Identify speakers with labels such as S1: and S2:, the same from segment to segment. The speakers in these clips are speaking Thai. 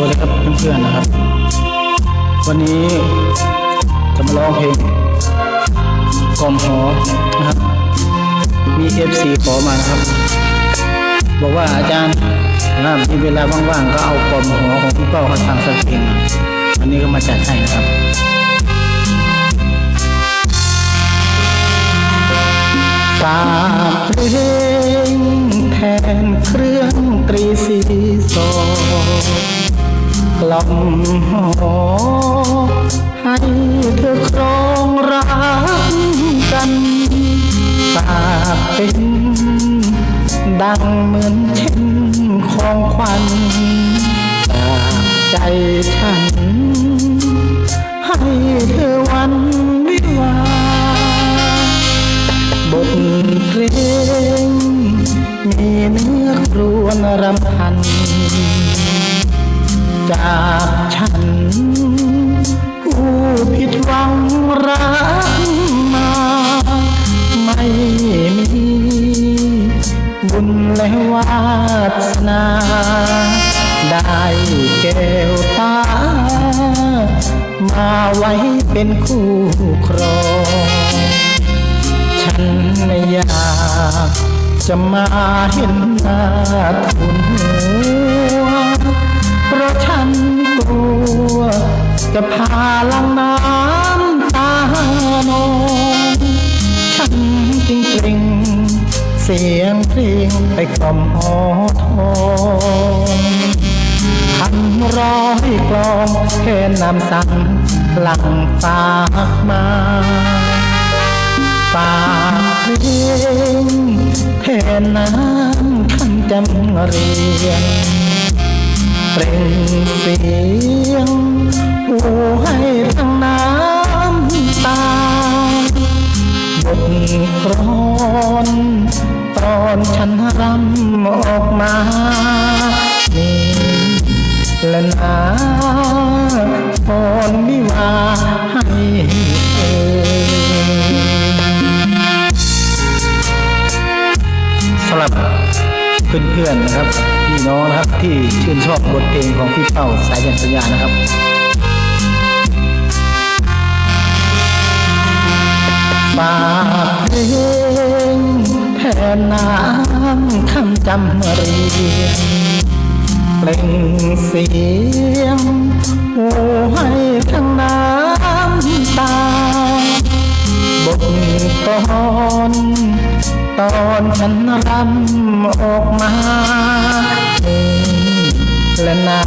S1: วัสดีครับเพื่อนๆนะครับ วันนี้จะมาร้องเพลงกล่อมหอนะครับ มีเอฟซีขอมานะครับ บอกว่าอาจารย์นะมีเวลาว่างๆก็เอากล่อมหอของพี่เป้าเขาทางสักเพลงมาวันนี้ก็มาจัดให้นะครับฝากเพลงแทนเครื่องตรีสีโซก ลอมหอให้เธอครองรักกันฝากเป็นดังเหมือนเช่นของขวัญจากใจฉัน ให้เธอวันวิวาบทเพลงมีเนื้อครวญรำพัน จากฉัน ผู้ผิดหวังรักมา ไม่มีบุญและวาสนา ได้แก้วตา มาไว้เป็นคู่ครอง ฉันไม่อยากจะมาเห็นหน้าทุน จะพาลังน้ำตาโนฉันจึงเปล่งเสียงเพลงไปกล่อมหอทองพันร้อยกลองแค่นำสั่งหลังฝากมาฝากเพลงแทนน้ำคำจำเรียง เปล่งเสียงหูให้ทั้งน้ำตาบทกรอนตอนฉันรำออกมานี่และนา เพื่อนๆนะครับพี่น้องนะครับที่ชื่นชอบบทเพลงของพี่เป้าสายยันสัญญานะครับฝากเพลงแทนน้ำคำจำเรียงเปล่งเสียงโอ้ให้ทั้งน้ำตาบทกลอน ตอนฉันรำออกมาเองและนา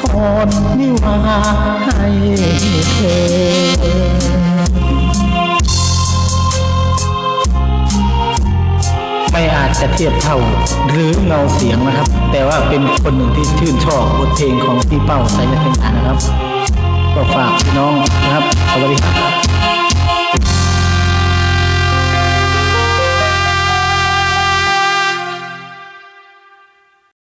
S1: พรนิวาให้เธอไม่อาจจะเทียบเท่าหรือเงาเสียงนะครับ แต่ว่าเป็นคนหนึ่งที่ชื่นชอบบทเพลงของพี่เป้าสายยันเป็นนะครับ ก็ฝากพี่น้องนะครับสวัสดีครับ